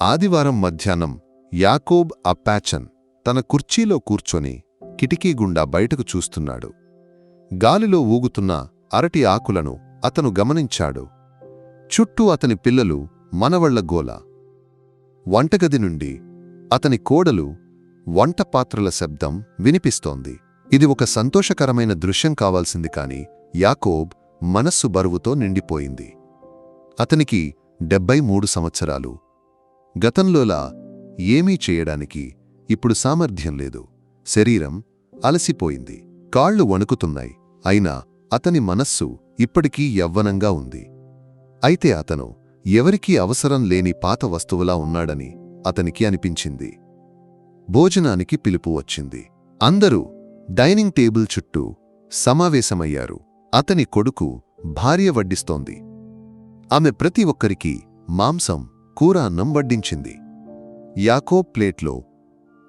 ఆదివారం మధ్యాహ్నం యాకోబ్ అప్పాచన్ తన కుర్చీలో కూర్చొని కిటికీ గుండా బయటకు చూస్తున్నాడు. గాలిలో ఊగుతున్న అరటి ఆకులను అతను గమనించాడు. చుట్టూ అతని పిల్లలు మనవళ్ళ గోల. వంటగది నుండి అతని కోడలు వంట పాత్రల శబ్దం వినిపిస్తోంది. ఇది ఒక సంతోషకరమైన దృశ్యం కావాల్సింది కాని యాకోబ్ మనస్సు బరువుతో నిండిపోయింది. అతనికి డెబ్బై మూడు సంవత్సరాలు. గతంలోలా ఏమీ చేయడానికి ఇప్పుడు సామర్థ్యం లేదు. శరీరం అలసిపోయింది. కాళ్ళు వణుకుతున్నాయి. అయినా అతని మనస్సు ఇప్పటికీ యవ్వనంగా ఉంది. అయితే అతను ఎవరికీ అవసరం లేని పాత వస్తువులా ఉన్నాడని అతనికి అనిపించింది. భోజనానికి పిలుపు వచ్చింది. అందరూ డైనింగ్ టేబుల్ చుట్టూ సమావేశమయ్యారు. అతని కొడుకు భార్య వడ్డిస్తోంది. ఆమె ప్రతి ఒక్కరికి మాంసం కూర అన్నం వడ్డించింది. యాకోబ్ ప్లేట్లో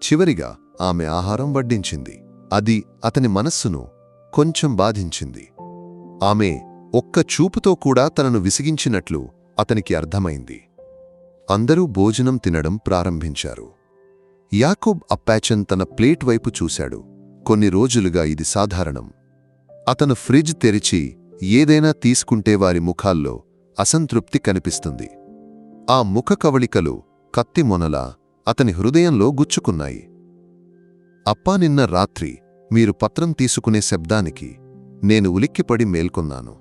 చివరిగా ఆమె ఆహారం వడ్డించింది. అది అతని మనస్సును కొంచెం బాధించింది. ఆమె ఒక్క చూపుతో కూడా తనను విసిగించినట్లు అతనికి అర్థమైంది. అందరూ భోజనం తినడం ప్రారంభించారు. యాకోబ్ అప్పాచన్ తన ప్లేట్ వైపు చూశాడు. కొన్ని రోజులుగా ఇది సాధారణం. అతను ఫ్రిడ్జ్ తెరిచి ఏదైనా తీసుకుంటే వారి ముఖాల్లో అసంతృప్తి కనిపిస్తుంది. ఆ ముఖ కవళికలు కత్తి మొనలా అతని హృదయంలో గుచ్చుకున్నాయి. అప్పా నిన్న రాత్రి మీరు పత్రం తీసుకునే శబ్దానికి నేను ఉలిక్కిపడి మేల్కొన్నాను.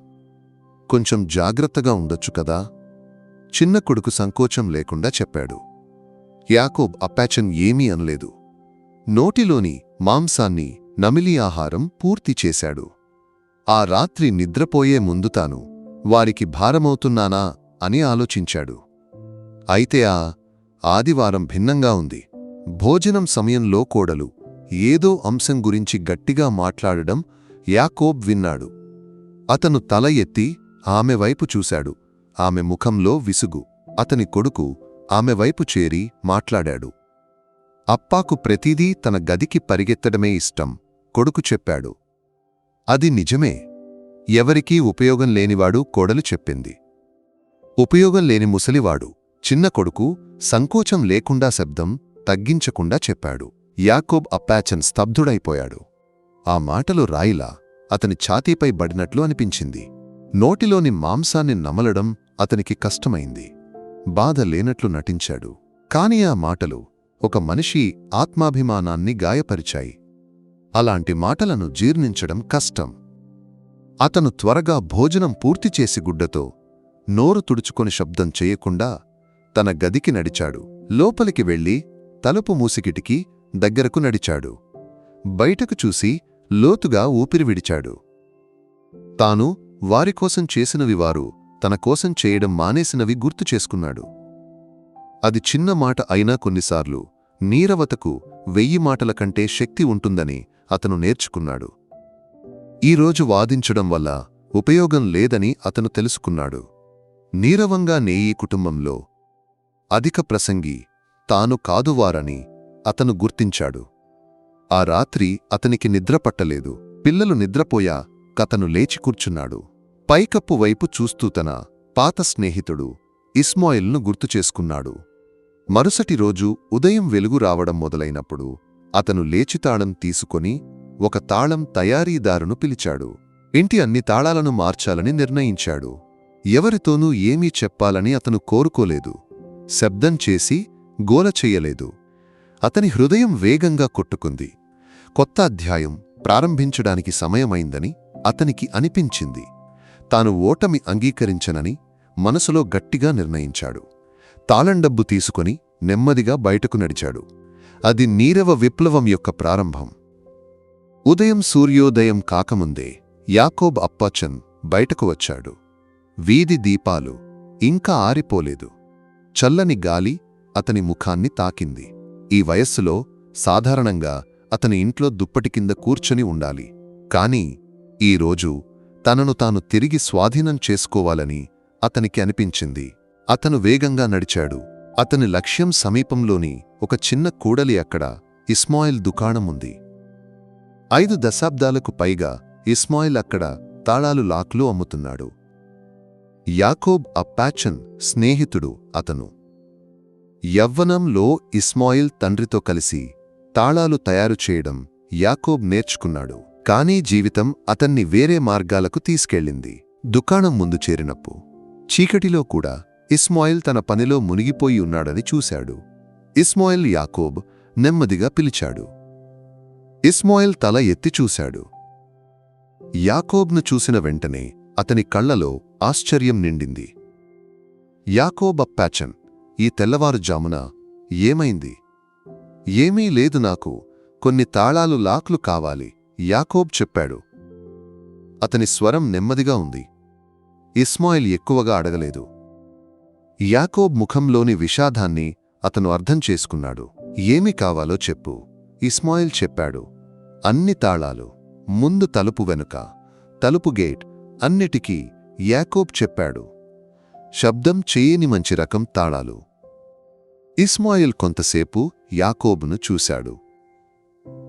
కొంచెం జాగ్రత్తగా ఉండొచ్చు కదా? చిన్న కొడుకు సంకోచం లేకుండా చెప్పాడు. యాకోబ్ అప్పాచన్ ఏమీ అనలేదు. నోటిలోని మాంసాన్ని నమిలి ఆహారం పూర్తి చేశాడు. ఆ రాత్రి నిద్రపోయే ముందు తాను వారికి భారమవుతున్నానా అని ఆలోచించాడు. అయితే ఆ ఆదివారం భిన్నంగా ఉంది. భోజనం సమయంలో కోడలు ఏదో అంశం గురించి గట్టిగా మాట్లాడడం యాకోబ్ విన్నాడు. అతను తల ఎత్తి ఆమె వైపు చూశాడు. ఆమె ముఖంలో విసుగు. అతని కొడుకు ఆమె వైపు చేరి మాట్లాడాడు. అప్పాకు ప్రతిదీ తన గదికి పరిగెత్తడమే ఇష్టం కొడుకు చెప్పాడు. అది నిజమే. ఎవరికీ ఉపయోగం లేనివాడు కోడలు చెప్పింది. ఉపయోగం లేని ముసలివాడు చిన్న కొడుకు సంకోచం లేకుండా శబ్దం తగ్గించకుండా చెప్పాడు. యాకోబ్ అప్పాచన్ స్తబ్ధుడైపోయాడు. ఆ మాటలు రాయిలా అతని ఛాతీపై బడినట్లు అనిపించింది. నోటిలోని మాంసాన్ని నమలడం అతనికి కష్టమైంది. బాధ లేనట్లు నటించాడు. కాని ఆ మాటలు ఒక మనిషి ఆత్మాభిమానాన్ని గాయపరిచాయి. అలాంటి మాటలను జీర్ణించడం కష్టం. అతను త్వరగా భోజనం పూర్తి చేసి గుడ్డతో నోరు తుడుచుకొని శబ్దం చేయకుండా తన గదికి నడిచాడు. లోపలికి వెళ్ళి తలుపు మూసికిటికి దగ్గరకు నడిచాడు. బయటకు చూసి లోతుగా ఊపిరి విడిచాడు. తాను వారికోసం చేసినవి వారు తన కోసం చేయడం మానేసినవి గుర్తు చేసుకున్నాడు. అది చిన్న మాట అయినా కొన్నిసార్లు నీరవతకు వెయ్యి మాటల కంటే శక్తి ఉంటుందని అతను నేర్చుకున్నాడు. ఈరోజు వాదించడం వల్ల ఉపయోగం లేదని అతను తెలుసుకున్నాడు. నీరవంగా నేయి కుటుంబంలో అధిక ప్రసంగి తాను కాదువారని అతను గుర్తించాడు. ఆ రాత్రి అతనికి నిద్రపట్టలేదు పిల్లలు నిద్రపోయా కతను లేచి కూర్చున్నాడు. పైకప్పు వైపు చూస్తూ తన పాత స్నేహితుడు ఇస్మాయిల్ను గుర్తుచేసుకున్నాడు మరుసటి రోజు ఉదయం వెలుగు రావడం మొదలైనప్పుడు అతను లేచి తాళం తీసుకొని ఒక తాళం తయారీదారును పిలిచాడు. ఇంటి అన్ని తాళాలను మార్చాలని నిర్ణయించాడు. ఎవరితోనూ ఏమీ చెప్పాలని అతను కోరుకోలేదు. శబ్దం చేసి గోల చెయ్యలేదు అతని హృదయం వేగంగా కొట్టుకుంది. కొత్త అధ్యాయం ప్రారంభించడానికి సమయమైందని అతనికి అనిపించింది. తాను ఓటమి అంగీకరించనని మనసులో గట్టిగా నిర్ణయించాడు. తాళండబ్బు తీసుకుని నెమ్మదిగా బయటకు నడిచాడు. అది నీరవ విప్లవం యొక్క ప్రారంభం. ఉదయం సూర్యోదయం కాకముందే యాకోబ్ అప్పాచన్ బయటకు వచ్చాడు. వీధి దీపాలు ఇంకా ఆరిపోలేదు. చల్లని గాలి అతని ముఖాన్ని తాకింది. ఈ వయస్సులో సాధారణంగా అతని ఇంట్లో దుప్పటి కింద కూర్చొని ఉండాలి. కాని ఈరోజు తనను తాను తిరిగి స్వాధీనం చేసుకోవాలని అతనికి అనిపించింది. అతను వేగంగా నడిచాడు. అతని లక్ష్యం సమీపంలోని ఒక చిన్న కూడలి అక్కడ ఇస్మాయిల్ దుకాణముంది ఐదు దశాబ్దాలకు పైగా ఇస్మాయిల్ అక్కడ తాళాలు లాక్లు అమ్ముతున్నాడు. యాకోబ్ అప్పాచన్ స్నేహితుడు అతను. యవ్వనంలో ఇస్మాయిల్ తండ్రితో కలిసి తాళాలు తయారు చేయడం యాకోబ్ నేర్చుకున్నాడు. కానీ జీవితం అతన్ని వేరే మార్గాలకు తీసుకెళ్ళింది. దుకాణం ముందు చేరినప్పు. చీకటిలో కూడా ఇస్మాయిల్ తన పనిలో మునిగిపోయి ఉన్నాడని చూశాడు. ఇస్మాయిల్ యాకోబ్ నెమ్మదిగా పిలిచాడు. ఇస్మాయిల్ తల ఎత్తి చూశాడు. యాకోబ్ను చూసిన వెంటనే అతని కళ్ళలో ఆశ్చర్యం నిండింది. యాకోబప్పాచన్ ఈ తెల్లవారుజామున ఏమైంది? ఏమీ లేదు నాకు కొన్ని తాళాలు లాక్లు కావాలి యాకోబ్ చెప్పాడు. అతని స్వరం నెమ్మదిగా ఉంది. ఇస్మాయిల్ ఎక్కువగా అడగలేదు. యాకోబ్ ముఖంలోని విషాదాన్ని అతను అర్థం చేసుకున్నాడు. ఏమి కావాలో చెప్పు ఇస్మాయిల్ చెప్పాడు. అన్ని తాళాలు ముందు తలుపు వెనుక తలుపు గేట్ అన్నిటికీ యాకోబ్ చెప్పాడు శబ్దం చేయని మంచి రకం తాళాలు. ఇస్మాయిల్ కొంతసేపు యాకోబును చూశాడు.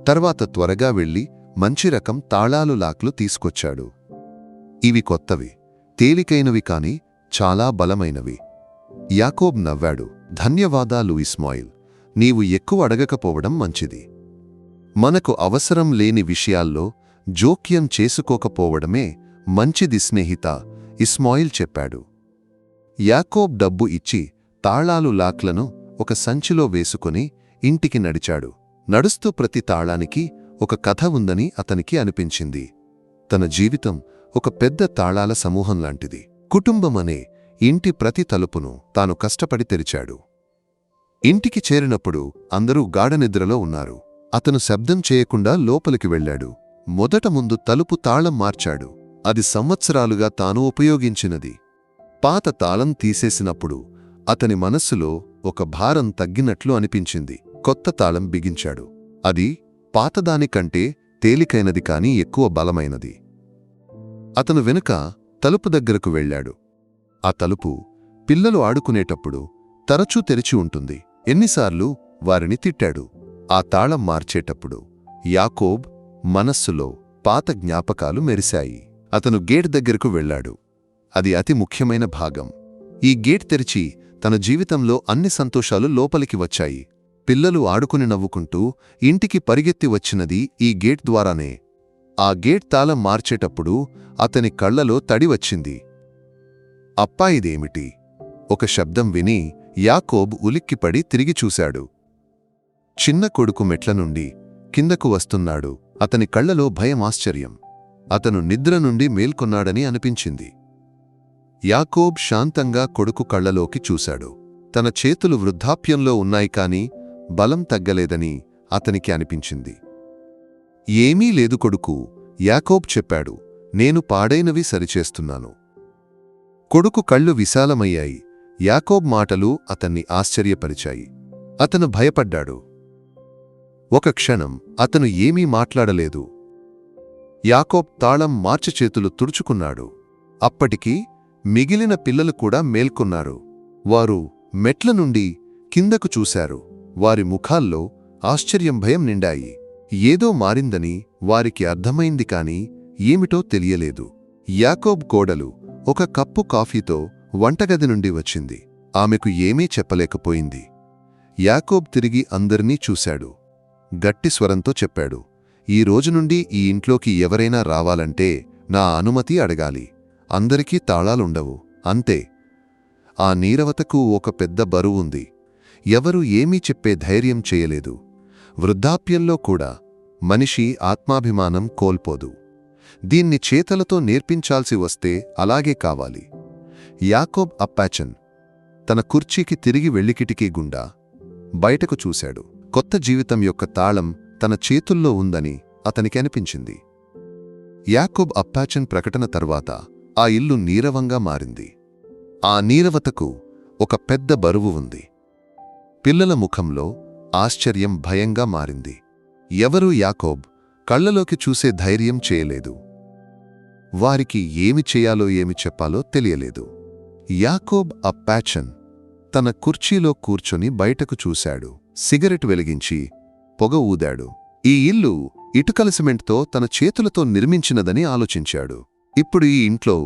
తర్వాత త్వరగా వెళ్ళి మంచి రకం తాళాలు లాక్లు తీసుకొచ్చాడు. ఇవి కొత్తవి తేలికైనవి కాని చాలా బలమైనవి. యాకోబ్ నవ్వాడు ధన్యవాదాలు ఇస్మాయిల్ నీవు ఎక్కువ అడగకపోవడం మంచిది. మనకు అవసరం లేని విషయాల్లో జోక్యం చేసుకోకపోవడమే మంచిది స్నేహిత ఇస్మాయిల్ చెప్పాడు. యాకోబ్ డబ్బు ఇచ్చి తాళాలు లాక్లను ఒక సంచిలో వేసుకుని ఇంటికి నడిచాడు. నడుస్తూ ప్రతి తాళానికి ఒక కథ ఉందని అతనికి అనిపించింది. తన జీవితం ఒక పెద్ద తాళాల సమూహం లాంటిది. కుటుంబమనే ఇంటి ప్రతి తలుపును తాను కష్టపడి తెరిచాడు. ఇంటికి చేరినప్పుడు అందరూ గాఢనిద్రలో ఉన్నారు. అతను శబ్దం చేయకుండా లోపలికి వెళ్ళాడు. మొదట ముందు తలుపు తాళం మార్చాడు. అది సంవత్సరాలుగా తాను ఉపయోగించినది. పాత తాళం తీసేసినప్పుడు అతని మనస్సులో ఒక భారం తగ్గినట్లు అనిపించింది. కొత్త తాళం బిగించాడు. అది పాతదానికంటే తేలికైనది కాని ఎక్కువ బలమైనది. అతను వెనుక తలుపు దగ్గరకు వెళ్ళాడు. ఆ తలుపు పిల్లలు ఆడుకునేటప్పుడు తరచూ తెరిచి ఉంటుంది. ఎన్నిసార్లు వారిని తిట్టాడు. ఆ తాళం మార్చేటప్పుడు యాకోబ్ మనస్సులో పాత జ్ఞాపకాలు మెరిశాయి. అతను గేట్ దగ్గరకు వెళ్ళాడు. అది అతి ముఖ్యమైన భాగం. ఈ గేట్ తెరిచి తన జీవితంలో అన్ని సంతోషాలు లోపలికి వచ్చాయి. పిల్లలు ఆడుకుని నవ్వుకుంటూ ఇంటికి పరిగెత్తి వచ్చినది ఈ గేట్ ద్వారానే. ఆ గేట్ తాళం మార్చేటప్పుడు అతని కళ్ళలో తడి వచ్చింది. అప్పా ఇదేమిటి ఒక శబ్దం విని యాకోబ్ ఉలిక్కిపడి తిరిగి చూశాడు. చిన్న కొడుకు మెట్ల నుండి కిందకు వస్తున్నాడు. అతని కళ్ళలో భయం ఆశ్చర్యం. అతను నిద్ర నుండి మేల్కొన్నాడని అనిపించింది. యాకోబ్ శాంతంగా కొడుకు కళ్ళలోకి చూశాడు. తన చేతులు వృద్ధాప్యంలో ఉన్నాయి కాని బలం తగ్గలేదని అతనికి అనిపించింది. ఏమీ లేదు కొడుకు యాకోబ్ చెప్పాడు నేను పాడైనవి సరిచేస్తున్నాను. కొడుకు కళ్ళు విశాలమయ్యాయి. యాకోబ్ మాటలు అతన్ని ఆశ్చర్యపరిచాయి. అతను భయపడ్డాడు. ఒక క్షణం అతను ఏమీ మాట్లాడలేదు. యాకోబ్ తాళం మార్చి చేతులు తుడుచుకున్నాడు. అప్పటికి మిగిలిన పిల్లలు కూడా మేల్కొన్నారు. వారు మెట్ల నుండి కిందకు చూశారు. వారి ముఖాల్లో ఆశ్చర్యం భయం నిండాయి. ఏదో మారిందని వారికి అర్థమైంది కాని ఏమిటో తెలియలేదు. యాకోబ్ కోడలు ఒక కప్పు కాఫీతో వంటగది నుండి వచ్చింది. ఆమెకు ఏమీ చెప్పలేకపోయింది. యాకోబ్ తిరిగి అందరినీ చూశాడు. గట్టి స్వరంతో చెప్పాడు. ఈ రోజు నుండి ఈ ఇంట్లోకి ఎవరైనా రావాలంటే నా అనుమతి అడగాలి. అందరికీ తాళాలుండవు. అంతే. ఆ నీరవతకు ఒక పెద్ద బరువుంది ఎవరు ఏమీ చెప్పే ధైర్యం చేయలేదు. వృద్ధాప్యంలో కూడా మనిషి ఆత్మాభిమానం కోల్పోదు. దీన్ని చేతలతో నేర్పించాల్సి వస్తే అలాగే కావాలి. యాకోబ్ అప్పాచన్ తన కుర్చీకి తిరిగి వెళ్ళికిటికీ గుండా బయటకు చూశాడు. కొత్త జీవితం యొక్క తాళం తన చేతుల్లో ఉందని అతనికి అనిపించింది. యాకోబ్ అప్పాచన్ ప్రకటన తర్వాత ఆ ఇల్లు నీరవంగా మారింది. ఆ నీరవతకు ఒక పెద్ద బరువు ఉంది. పిల్లల ముఖంలో ఆశ్చర్యం భయంగా మారింది. ఎవరూ యాకోబ్ కళ్ళలోకి చూసే ధైర్యం చేయలేదు. వారికి ఏమి చేయాలో ఏమి చెప్పాలో తెలియలేదు. యాకోబ్ అప్పాచన్ తన కుర్చీలో కూర్చొని బయటకు చూశాడు. సిగరెట్ వెలిగించి పొగ ఊదాడు. ఈ ఇల్లు ఇటుకల సిమెంట్తో తన చేతులతో నిర్మించినదని ఆలోచించాడు. ఇప్పుడు ఈ ఇంట్లో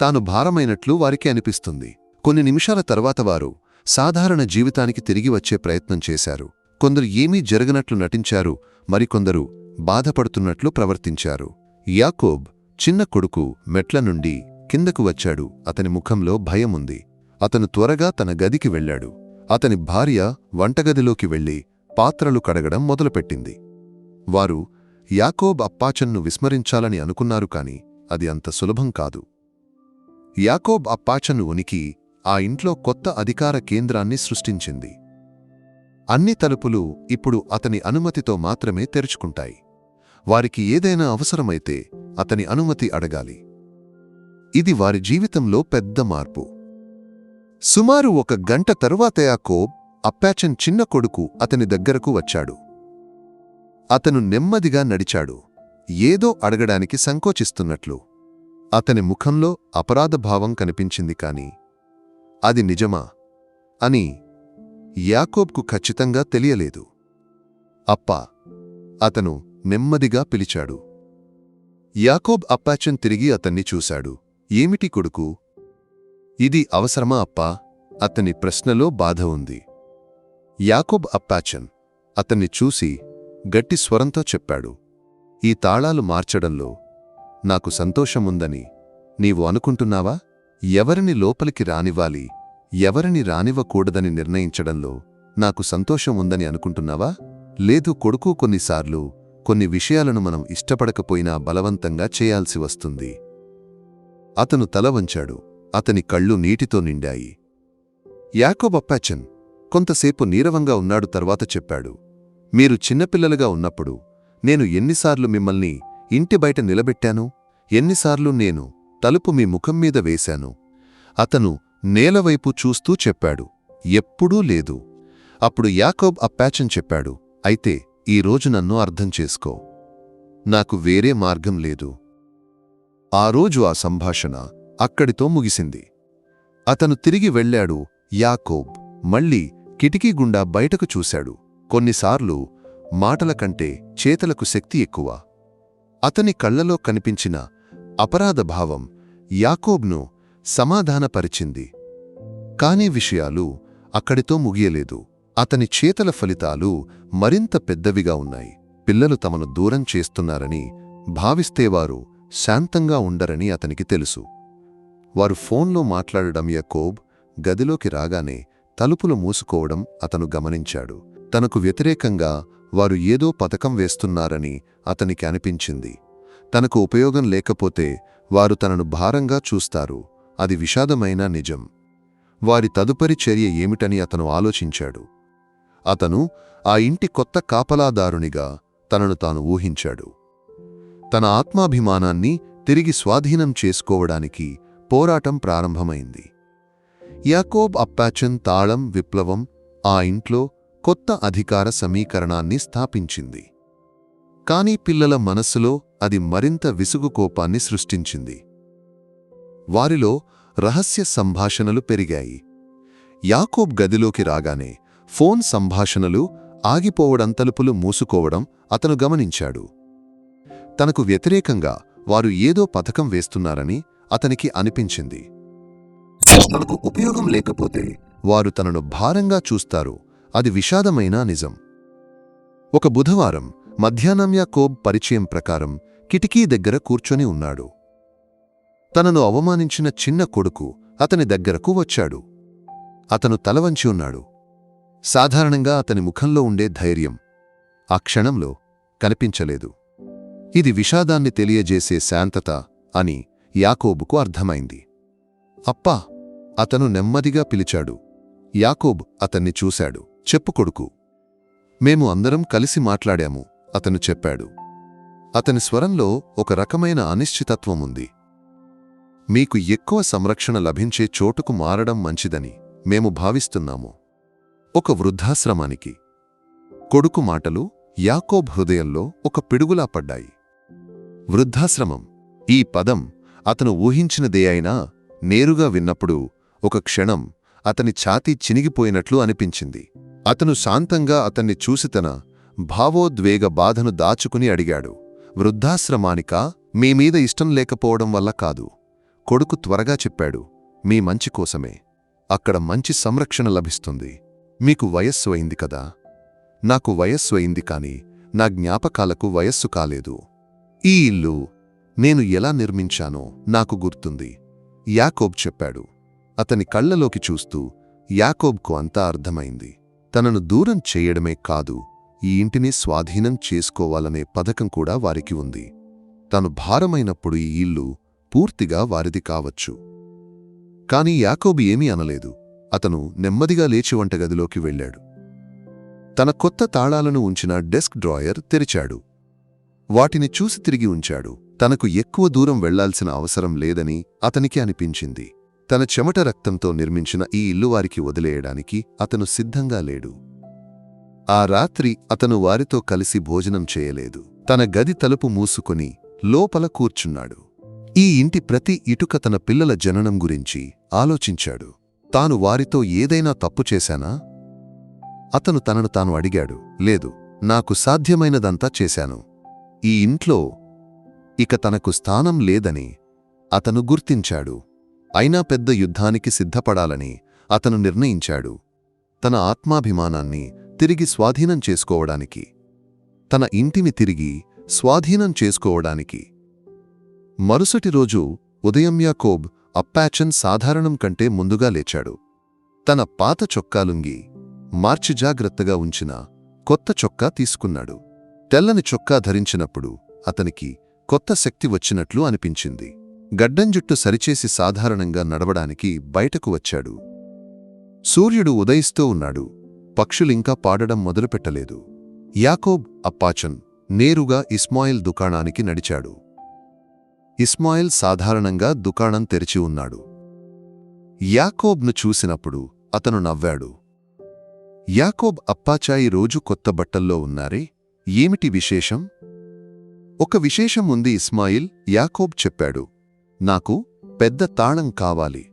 తాను భారమైనట్లు వారికి అనిపిస్తుంది. కొన్ని నిమిషాల తర్వాత వారు సాధారణ జీవితానికి తిరిగి వచ్చే ప్రయత్నం చేశారు. కొందరు ఏమీ జరగనట్లు నటించారు మరికొందరు బాధపడుతున్నట్లు ప్రవర్తించారు. యాకోబ్ చిన్న కొడుకు మెట్ల నుండి కిందకు వచ్చాడు. అతని ముఖంలో భయముంది. అతను త్వరగా తన గదికి వెళ్ళాడు. అతని భార్య వంటగదిలోకి వెళ్ళి పాత్రలు కడగడం మొదలుపెట్టింది. వారు యాకోబ్ అప్పాచన్ను విస్మరించాలని అనుకున్నారు కాని అది అంత సులభం కాదు. యాకోబ్ అప్పాచన్ను ఉనికి ఆ ఇంట్లో కొత్త అధికార కేంద్రాన్ని సృష్టించింది. అన్ని తలుపులు ఇప్పుడు అతని అనుమతితో మాత్రమే తెరుచుకుంటాయి. వారికి ఏదైనా అవసరమైతే అతని అనుమతి అడగాలి. ఇది వారి జీవితంలో పెద్ద మార్పు. సుమారు ఒక గంట తరువాత యాకోబ్ అప్పాచన్ చిన్న కొడుకు అతని దగ్గరకు వచ్చాడు. అతను నెమ్మదిగా నడిచాడు. ఏదో అడగడానికి సంకోచిస్తున్నట్లు. అతని ముఖంలో అపరాధభావం కనిపించింది కాని అది నిజమా అని యాకోబ్కు ఖచ్చితంగా తెలియలేదు. అప్పా అతను నెమ్మదిగా పిలిచాడు. యాకోబ్ అప్పాచన్ తిరిగి అతన్ని చూశాడు. ఏమిటి కొడుకు? ఇది అవసరమా అప్పా? అతని ప్రశ్నలో బాధ ఉంది. యాకోబ్ అప్పాచన్ అతన్ని చూసి గట్టి స్వరంతో చెప్పాడు ఈ తాళాలు మార్చడంలో నాకు సంతోషముందని నీవు అనుకుంటున్నావా? ఎవరిని లోపలికి రానివ్వాలి ఎవరిని రానివ్వకూడదని నిర్ణయించడంలో నాకు సంతోషం ఉందని అనుకుంటున్నావా? లేదు కొడుకు కొన్నిసార్లు కొన్ని విషయాలను మనం ఇష్టపడకపోయినా బలవంతంగా చేయాల్సి వస్తుంది. అతను తల వంచాడు అతని కళ్ళు నీటితో నిండాయి. యాకోబ్ అప్పాచన్ కొంతసేపు నీరవంగా ఉన్నాడు తర్వాత చెప్పాడు మీరు చిన్నపిల్లలుగా ఉన్నప్పుడు నేను ఎన్నిసార్లు మిమ్మల్ని ఇంటి బయట నిలబెట్టాను? ఎన్నిసార్లు నేను తలుపు మీ ముఖం మీద వేశాను? అతను నేలవైపు చూస్తూ చెప్పాడు ఎప్పుడూ లేదు. అప్పుడు యాకోబ్ అప్పాచన్ చెప్పాడు అయితే ఈ రోజు నన్ను అర్థం చేసుకో. నాకు వేరే మార్గం లేదు. ఆ రోజు ఆ సంభాషణ అక్కడితో ముగిసింది. అతను తిరిగి వెళ్ళాడు యాకోబ్ మళ్ళీ కిటికీ గుండా బయటకు చూశాడు. కొన్నిసార్లు మాటల కంటే చేతలకు శక్తి ఎక్కువ. అతని కళ్ళలో కనిపించిన అపరాధభావం యాకోబ్ను సమాధానపరిచింది. కాని విషయాలు అక్కడితో ముగియలేదు. అతని చేతల ఫలితాలు మరింత పెద్దవిగా ఉన్నాయి. పిల్లలు తమను దూరం చేస్తున్నారని భావిస్తే వారు శాంతంగా ఉండరని అతనికి తెలుసు. వారు ఫోన్లో మాట్లాడడం యాకోబ్ గదిలోకి రాగానే తలుపులు మూసుకోవడం అతను గమనించాడు. తనకు వ్యతిరేకంగా వారు ఏదో పథకం వేస్తున్నారని అతనికి అనిపించింది. తనకు ఉపయోగం లేకపోతే వారు తనను భారంగా చూస్తారు. అది విషాదమైన నిజం. వారి తదుపరి చర్య ఏమిటని అతను ఆలోచించాడు. అతను ఆ ఇంటి కొత్త కాపలాదారునిగా తనను తాను ఊహించాడు. తన ఆత్మాభిమానాన్ని తిరిగి స్వాధీనం చేసుకోవడానికి పోరాటం ప్రారంభమైంది. యాకోబ్ అప్పాచన్ తాళం విప్లవం ఆ ఇంట్లో కొత్త అధికార సమీకరణాన్ని స్థాపించింది. కాని పిల్లల మనస్సులో అది మరింత విసుగు కోపాన్ని సృష్టించింది. వారిలో రహస్య సంభాషణలు పెరిగాయి. యాకోబ్ గదిలోకి రాగానే ఫోన్ సంభాషణలు ఆగిపోవడం తలుపులు మూసుకోవడం అతను గమనించాడు. తనకు వ్యతిరేకంగా వారు ఏదో పథకం వేస్తున్నారని అతనికి అనిపించింది. తనకు ఉపయోగం లేకపోతే వారు తనను భారంగా చూస్తారు. అది విషాదమైన నిజం. ఒక బుధవారం మధ్యాహ్నం యాకోబ్ పరిచయం ప్రకారం కిటికీ దగ్గర కూర్చొని ఉన్నాడు. తనను అవమానించిన చిన్న కొడుకు అతని దగ్గరకు వచ్చాడు. అతను తలవంచి ఉన్నాడు. సాధారణంగా అతని ముఖంలో ఉండే ధైర్యం ఆ క్షణంలో కనిపించలేదు. ఇది విషాదాన్ని తెలియజేసే శాంతత అని యాకోబుకు అర్థమైంది. అప్పా అతను నెమ్మదిగా పిలిచాడు. యాకోబ్ అతన్ని చూశాడు. చెప్పు కొడుకు. మేము అందరం కలిసి మాట్లాడాము అతను చెప్పాడు. అతని స్వరంలో ఒక రకమైన అనిశ్చితత్వం ఉంది. మీకు ఎక్కువ సంరక్షణ లభించే చోటుకు మారడం మంచిదని మేము భావిస్తున్నాము. ఒక వృద్ధాశ్రమానికి. కొడుకు మాటలు యాకోబ్ హృదయంలో ఒక పిడుగులా పడ్డాయి. వృద్ధాశ్రమం. ఈ పదం అతను ఊహించినదే అయినా నేరుగా విన్నప్పుడు ఒక క్షణం అతని ఛాతీ చినిగిపోయినట్లు అనిపించింది. అతను శాంతంగా అతన్ని చూసి తన భావోద్వేగ బాధను దాచుకుని అడిగాడు వృద్ధాశ్రమానికా మీమీద ఇష్టం లేకపోవడం వల్ల కాదు. కొడుకు త్వరగా చెప్పాడు మీ మంచి కోసమే. అక్కడ మంచి సంరక్షణ లభిస్తుంది. మీకు వయస్సు అయింది కదా. నాకు వయస్సు అయింది కాని నా జ్ఞాపకాలకు వయస్సు కాలేదు. ఈ ఇల్లు నేను ఎలా నిర్మించానో నాకు గుర్తుంది యాకోబ్ చెప్పాడు. అతని కళ్ళలోకి చూస్తూ యాకోబ్కు అంతా అర్థమైంది. తనను దూరం చేయడమే కాదు ఈ ఇంటిని స్వాధీనం చేసుకోవాలనే పథకం కూడా వారికి ఉంది. తను భారమైనప్పుడు ఈ ఇల్లు పూర్తిగా వారిది కావచ్చు. కాని యాకోబు ఏమీ అనలేదు. అతను నెమ్మదిగా లేచి వంటగదిలోకి వెళ్ళాడు. తన కొత్త తాళాలను ఉంచిన డెస్క్ డ్రాయర్ తెరిచాడు. వాటిని చూసి తిరిగి ఉంచాడు. తనకు ఎక్కువ దూరం వెళ్ళాల్సిన అవసరం లేదని అతనికి అనిపించింది. తన చెమట రక్తంతో నిర్మించిన ఈ ఇల్లు వారికి వదిలేయడానికి అతను సిద్ధంగా లేడు. ఆ రాత్రి అతను వారితో కలిసి భోజనం చేయలేదు. తన గది తలుపు మూసుకొని లోపల కూర్చున్నాడు. ఈ ఇంటి ప్రతి ఇటుక తన పిల్లల జననం గురించి ఆలోచించాడు. తాను వారితో ఏదైనా తప్పు చేశానా? అతను తనను తాను అడిగాడు. లేదు నాకు సాధ్యమైనదంతా చేశాను. ఈ ఇంట్లో ఇక తనకు స్థానం లేదని అతను గుర్తించాడు. అయినా పెద్ద యుద్ధానికి సిద్ధపడాలని అతను నిర్ణయించాడు. తన ఆత్మాభిమానాన్ని తిరిగి స్వాధీనం చేసుకోవడానికి. తన ఇంటిని తిరిగి స్వాధీనం చేసుకోవడానికి. మరుసటి రోజు ఉదయం యాకోబ్ అప్పాచన్ సాధారణం కంటే ముందుగా లేచాడు. తన పాత చొక్కాలుంగి మార్చి జాగ్రత్తగా ఉంచిన కొత్త చొక్కా తీసుకున్నాడు. తెల్లని చొక్కా ధరించినప్పుడు అతనికి కొత్త శక్తి వచ్చినట్లు అనిపించింది. గడ్డం జుట్టు సరిచేసి సాధారణంగా నడవడానికి బయటకు వచ్చాడు. సూర్యుడు ఉదయిస్తూ ఉన్నాడు. పక్షులింకా పాడడం మొదలుపెట్టలేదు. యాకోబ్ అప్పాచన్ నేరుగా ఇస్మాయిల్ దుకాణానికి నడిచాడు. ఇస్మాయిల్ సాధారణంగా దుకాణం తెరిచి ఉన్నాడు. యాకోబ్ను చూసినప్పుడు అతను నవ్వాడు. యాకోబ్ అప్పాచాయి రోజు కొత్త బట్టల్లో ఉన్నారే? ఏమిటి విశేషం? ఒక విశేషం ఉంది ఇస్మాయిల్ యాకోబ్ చెప్పాడు. నాకు పెద్ద తాళం కావాలి.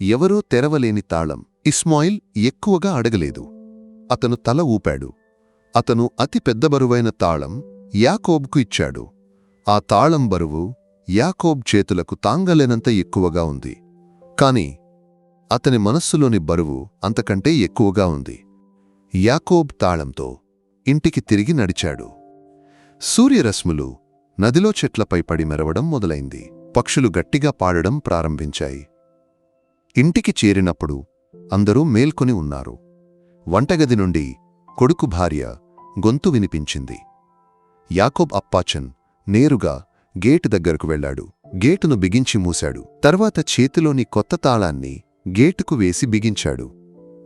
ఎవరూ తెరవలేని తాళం. ఇస్మాయిల్ ఎక్కువగా అడగలేదు. అతను తల ఊపాడు. అతను అతి పెద్ద బరువైన తాళం యాకోబ్కు ఇచ్చాడు. ఆ తాళం బరువు యాకోబ్ చేతులకు తాంగలేనంత ఎక్కువగా ఉంది. కాని అతని మనస్సులోని బరువు అంతకంటే ఎక్కువగా ఉంది. యాకోబ్ తాళంతో ఇంటికి తిరిగి నడిచాడు. సూర్యరశ్ములు నదిలో చెట్లపై పడి మెరవడం మొదలైంది. పక్షులు గట్టిగా పాడడం ప్రారంభించాయి. ఇంటికి చేరినప్పుడు అందరూ మేల్కొని ఉన్నారు. వంటగది నుండి కొడుకు భార్య గొంతు వినిపించింది. యాకోబ్ అప్పాచన్ నేరుగా గేటు దగ్గరకు వెళ్ళాడు గేటును బిగించి మూశాడు. తర్వాత చేతిలోని కొత్త తాళాన్ని గేటుకు వేసి బిగించాడు.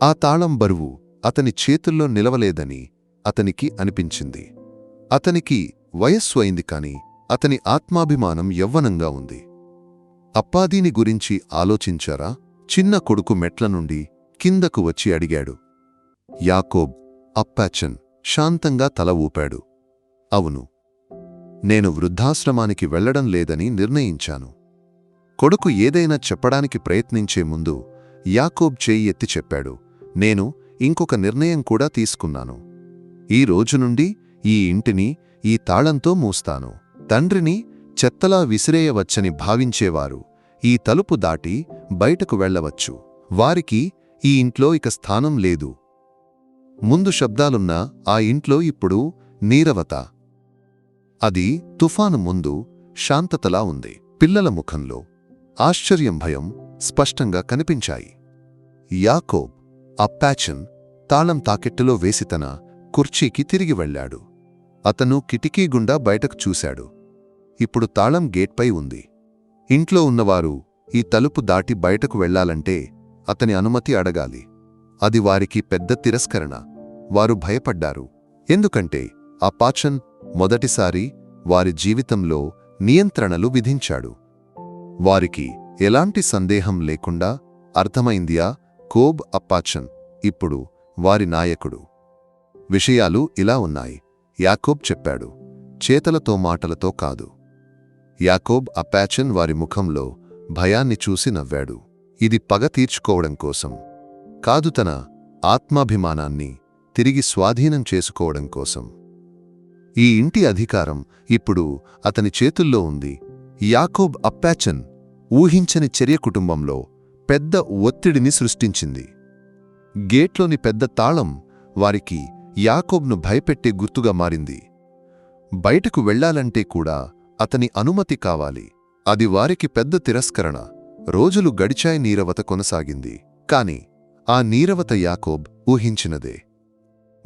ఆ తాళం బరువు అతని చేతుల్లో నిలవలేదని అతనికి అనిపించింది. అతనికి వయస్సు అయింది కాని అతని ఆత్మాభిమానం యవ్వనంగా ఉంది. అప్పాదీని గురించి ఆలోచించారా? చిన్న కొడుకు మెట్ల నుండి కిందకు వచ్చి అడిగాడు. యాకోబ్ అప్పాచన్ శాంతంగా తల ఊపాడు. అవును నేను వృద్ధాశ్రమానికి వెళ్ళడం లేదని నిర్ణయించాను. కొడుకు ఏదైనా చెప్పడానికి ప్రయత్నించే ముందు యాకోబ్ చేయి ఎత్తి చెప్పాడు. నేను ఇంకొక నిర్ణయం కూడా తీసుకున్నాను. ఈ రోజు నుండి ఈ ఇంటిని ఈ తాళంతో మూస్తాను. తండ్రిని చెత్తలా విసిరేయవచ్చని భావించేవారు. ఈ తలుపు దాటి బయటకు వెళ్ళవచ్చు వారికి ఈ ఇంట్లో ఇక స్థానం లేదు. ముందు శబ్దాలున్న ఆ ఇంట్లో ఇప్పుడు నీరవత. అది తుఫాను ముందు శాంతతలా ఉంది. పిల్లల ముఖంలో ఆశ్చర్యం భయం స్పష్టంగా కనిపించాయి. యాకోబ్ అప్పాచన్ తాళం తాకెట్టులో వేసి తన కుర్చీకి తిరిగి వెళ్ళాడు. అతను కిటికీ గుండా బయటకు చూశాడు. ఇప్పుడు తాళం గేట్పై ఉంది. ఇంట్లో ఉన్నవారు ఈ తలుపు దాటి బయటకు వెళ్ళాలంటే అతని అనుమతి అడగాలి. అది వారికి పెద్ద తిరస్కరణ. వారు భయపడ్డారు. ఎందుకంటే ఆ పాచన్ మొదటిసారి వారి జీవితంలో నియంత్రణలు విధించాడు. వారికి ఎలాంటి సందేహం లేకుండా అర్థమైందియా కోబ్ అప్పాచన్ ఇప్పుడు వారి నాయకుడు. విషయాలు ఇలా ఉన్నాయి. యాకోబ్ చెప్పాడు చేతలతో మాటలతో కాదు. యాకోబ్ అపాచన్ వారి ముఖంలో భయాన్ని చూసి నవ్వాడు. ఇది పగ తీర్చుకోవడం కోసం కాదు తన ఆత్మాభిమానాన్ని తిరిగి స్వాధీనం చేసుకోవడం కోసం. ఈ ఇంటి అధికారం ఇప్పుడు అతని చేతుల్లో ఉంది. యాకోబ్ అప్పాచన్ ఊహించని చర్య కుటుంబంలో పెద్ద ఒత్తిడిని సృష్టించింది. గేట్లోని పెద్ద తాళం వారికి యాకోబ్ను భయపెట్టే గుర్తుగా మారింది. బయటకు వెళ్ళాలంటే కూడా అతని అనుమతి కావాలి. అది వారికి పెద్ద తిరస్కరణ. రోజులు గడిచాయి నీరవత కొనసాగింది. కాని ఆ నీరవత యాకోబ్ ఊహించినదే.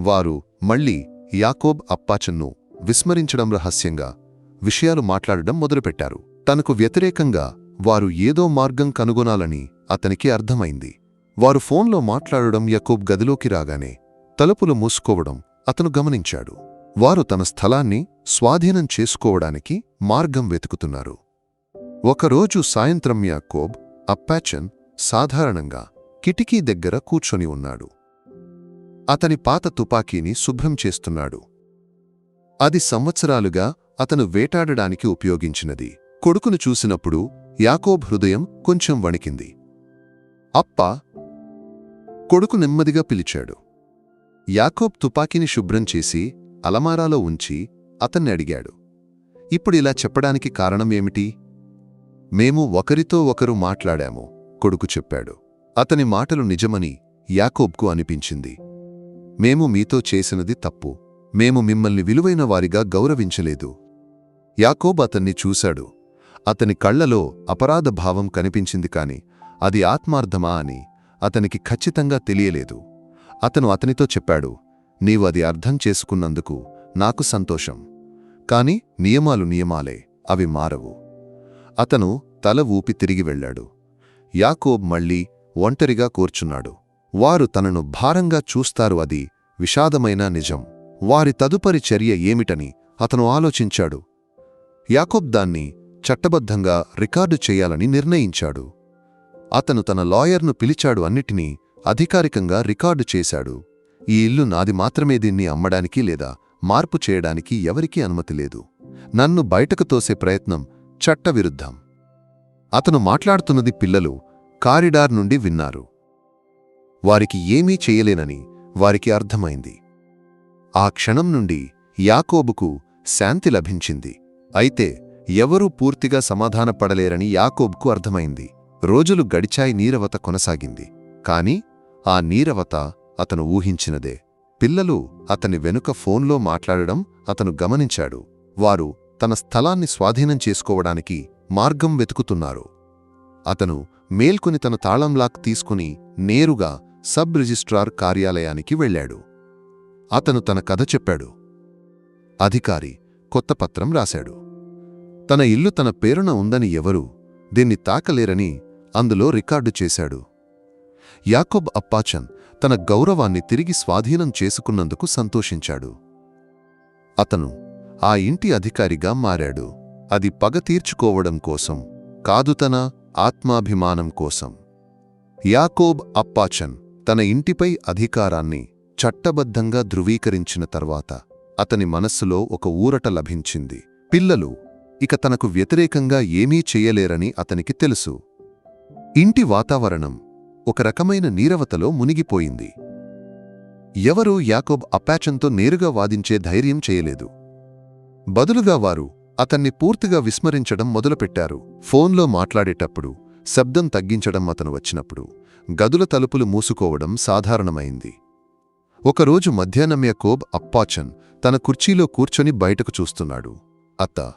వారు మళ్ళీ యాకోబ్ అప్పాచన్ను విస్మరించడం రహస్యంగా విషయాలు మాట్లాడడం మొదలుపెట్టారు. తనకు వ్యతిరేకంగా వారు ఏదో మార్గం కనుగొనాలని అతనికి అర్థమైంది. వారు ఫోన్లో మాట్లాడడం యాకోబ్ గదిలోకి రాగానే తలుపులు మూసుకోవడం అతను గమనించాడు. వారు తన స్థలాన్ని స్వాధీనం చేసుకోవడానికి మార్గం వెతుకుతున్నారు. ఒకరోజు సాయంత్రం యాకోబ్ అప్పాచన్ సాధారణంగా కిటికీ దగ్గర కూర్చొని ఉన్నాడు. అతని పాత తుపాకీని శుభ్రం చేస్తున్నాడు. అది సంవత్సరాలుగా అతను వేటాడడానికి ఉపయోగించినది. కొడుకును చూసినప్పుడు యాకోబ్ హృదయం కొంచెం వణికింది. అప్ప! కొడుకు నెమ్మదిగా పిలిచాడు. యాకోబ్ తుపాకీని శుభ్రం చేసి అలమారాలో ఉంచి అతన్ని అడిగాడు ఇప్పుడిలా చెప్పడానికి కారణం ఏమిటి? మేము ఒకరితో ఒకరు మాట్లాడాము కొడుకు చెప్పాడు. అతని మాటలు నిజమని యాకోబ్కు అనిపించింది. మేము మీతో చేసినది తప్పు. మేము మిమ్మల్ని విలువైన వారిగా గౌరవించలేదు. యాకోబ్ అతన్ని చూశాడు. అతని కళ్ళలో అపరాధ భావం కనిపించింది కాని అది ఆత్మార్థమా అని అతనికి ఖచ్చితంగా తెలియలేదు. అతను అతనితో చెప్పాడు నీవు అది అర్థం చేసుకున్నందుకు నాకు సంతోషం. కాని నియమాలు నియమాలే అవి మారవు. అతను తల ఊపి తిరిగి వెళ్ళాడు. యాకోబ్ మళ్ళీ ఒంటరిగా కూర్చున్నాడు. వారు తనను భారంగా చూస్తారు అది విషాదమైన నిజం. వారి తదుపరి చర్య ఏమిటని అతను ఆలోచించాడు. యాకోబ్ దాన్ని చట్టబద్ధంగా రికార్డు చేయాలని నిర్ణయించాడు. అతను తన లాయర్ను పిలిచాడు అన్నిటినీ అధికారికంగా రికార్డు చేశాడు. ఈ ఇల్లు నాది మాత్రమే దీన్ని అమ్మడానికి లేదా మార్పు చేయడానికి ఎవరికీ అనుమతి లేదు. నన్ను బయటకు తోసే ప్రయత్నం చట్టవిరుద్ధం. అతను మాట్లాడుతున్నది పిల్లలు కారిడార్ నుండి విన్నారు. వారికి ఏమీ చేయలేనని వారికి అర్థమైంది. ఆ క్షణం నుండి యాకోబుకు శాంతి లభించింది. అయితే ఎవరూ పూర్తిగా సమాధానపడలేరని యాకోబుకు అర్థమైంది. రోజులు గడిచాయి నీరవత కొనసాగింది. కాని ఆ నీరవత అతను ఊహించినదే. పిల్లలు అతని వెనుక ఫోన్లో మాట్లాడడం అతను గమనించాడు. వారు తన స్థలాన్ని స్వాధీనం చేసుకోవడానికి మార్గం వెతుకుతున్నారు. అతను మేల్కొని తన తాళంలాక్ తీసుకుని నేరుగా సబ్ రిజిస్ట్రార్ కార్యాలయానికి వెళ్ళాడు. అతను తన కథ చెప్పాడు. అధికారి కొత్త పత్రం రాశాడు. తన ఇల్లు తన పేరున ఉందని ఎవరూ దీన్ని తాకలేరని అందులో రికార్డు చేశాడు. యాకోబ్ అప్పాచన్ తన గౌరవాన్ని తిరిగి స్వాధీనం చేసుకున్నందుకు సంతోషించాడు. అతను ఆ ఇంటి అధికారిగా మారాడు. అది పగ తీర్చుకోవడం కోసం కాదు తన ఆత్మాభిమానం కోసం. యాకోబ్ అప్పాచన్ తన ఇంటిపై అధికారాన్ని చట్టబద్ధంగా ధృవీకరించిన తర్వాత అతని మనస్సులో ఒక ఊరట లభించింది. పిల్లలు ఇక తనకు వ్యతిరేకంగా ఏమీ చెయ్యలేరని అతనికి తెలుసు. ఇంటి వాతావరణం ఒక రకమైన నీరవతలో మునిగిపోయింది. ఎవరూ యాకోబ్ అపాచంతో నేరుగా వాదించే ధైర్యం చేయలేదు. బదులుగా వారు అతన్ని పూర్తిగా విస్మరించడం మొదలుపెట్టారు. ఫోన్లో మాట్లాడేటప్పుడు శబ్దం తగ్గించడం అతను వచ్చినప్పుడు గదుల తలుపులు మూసుకోవడం సాధారణమైంది. ఒకరోజు మధ్యాహ్నం యాకోబ్ అప్పాచన్ తన కుర్చీలో కూర్చొని బయటకు చూస్తున్నాడు. అత్త